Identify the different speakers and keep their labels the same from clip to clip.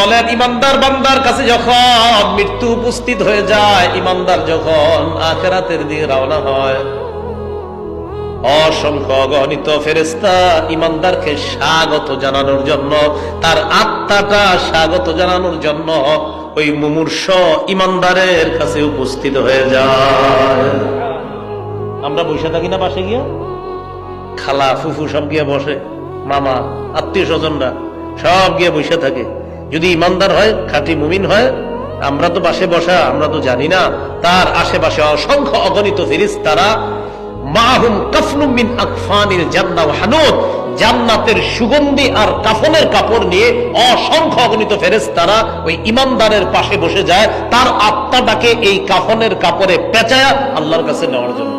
Speaker 1: বলেন, ইমানদার বান্দার কাছে যখন মৃত্যু উপস্থিত হয়ে যায়, ইমানদার যখন আখেরাতের দিকে রওনা হয়, অসংখ্য ফেরেস্তা ইমানদারকে স্বাগত জানানোর জন্য, তার আত্মাটা স্বাগত জানানোর জন্য ওই মুমূর্ষ ইমানদারের কাছে উপস্থিত হয়ে যায়। আমরা বসে থাকি না পাশে গিয়া? খালা ফুফু সব গিয়ে বসে, মামা, আত্মীয় স্বজনরা সব গিয়ে বসে থাকে। যদি ইমানদার হয়, খাঁটি মুমিন হয়, আমরা তো পাশে বসা, আমরা তো জানি না, তার আশেপাশে অসংখ্য অগণিত ফিরিস তারা মাহুম কাফনুম মিন আকফানিল জান্নাহ হানুদ, জান্নাতের সুগন্ধি আর কাফনের কাপড় নিয়ে অসংখ্য অগণিত ফেরেশতারা ওই ইমানদারের পাশে বসে যায়, তার আত্মাটাকে এই কাফনের কাপড়ে পেঁচায়া আল্লাহর কাছে নেওয়ার জন্য।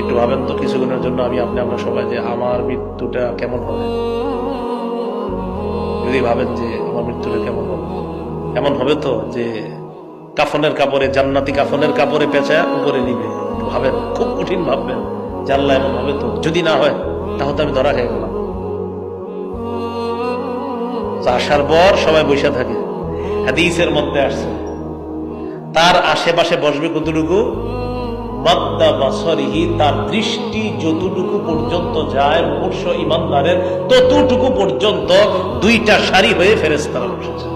Speaker 1: একটু ভাবেন তো, কিছুক্ষণের জন্য আমি, আপনি, আমরা সবাই যে আমার মৃত্যুটা কেমন হবে? যদি ভাবেন যে আমার মৃত্যুটা কেমন হবে? এমন হবে তো যে কাফনের কাপড়ে, জান্নাতি কাফনের কাপড়ে পেঁচা উপরে নিবে। ভাবেন, খুব কঠিন ভাববেন জানলা এমন হবে তো। যদি না হয়, তাহলে আমি ধরা খেয়ে গেলাম। আসার পর সবাই বসে থাকে। হাদিসের মধ্যে আসছে, তার আশেপাশে বসবে কতটুকু? মাদ্দা তার দৃষ্টি যতটুকু পর্যন্ত যায় মুমূর্ষ ইমানদারের ততটুকু পর্যন্ত দুইটা সারি হয়ে ফেরেস্তারা বসেছে।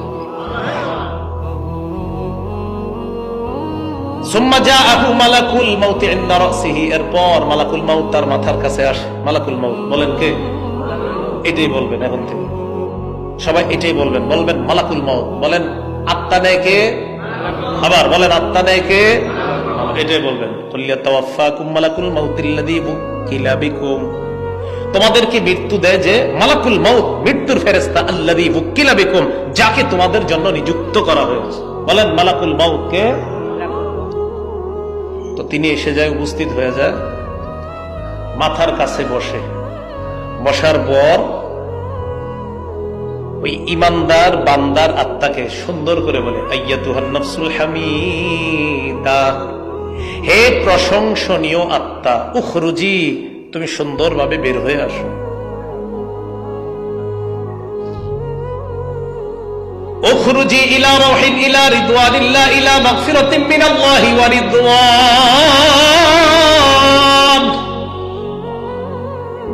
Speaker 1: এরপর মালাকুল তার মাথার কাছে আসে। মালাকুল বলেন কে? এটাই বলবেন সবাই এটাই বলবেন। বলবেন মালাকুল বলেন, আত্মা কে? আবার বলেন, আত্মা নেয় কে? এটাই বলবেন তোমাদেরকে মৃত্যু দেয় যে, মালাকুল মাউত, মৃত্যুর ফেরেশতা আল্লাযী বুকিলা বিকুম, যাকে তোমাদের জন্য নিযুক্ত করা হয়েছে। বলেন, মালাকুল মাউত কে তো তিনি এসে যায়, উপস্থিত হয়ে যায়, মাথার কাছে বসে। বসার পর ওই ইমানদার বান্দার আত্মাকে সুন্দর করে বলে আইয়া আইয়াতুহান নাফসুল হামিদা। হে প্রশংসনীয় আত্মা, উখরুজি, তুমি সুন্দরভাবে বের হয়ে আসো। উখরুজি ইলা রাহিন ইলা রিদওয়ানিল্লাহ, ইলা মাগফিরাতিন মিনাল্লাহি ওয়া রিদওয়ান।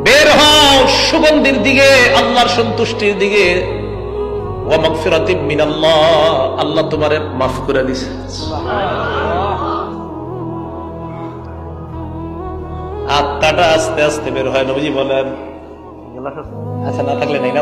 Speaker 1: বের হও সুগন্ধির দিকে, আল্লাহর সন্তুষ্টির দিকে। ওয়া মাগফিরাতিন মিনাল্লাহ, আল্লাহ তোমারে মাফ করে দিছে। আত্মাটা আস্তে আস্তে বের হয় নবীজি বলেন। আচ্ছা না থাকলে নাই না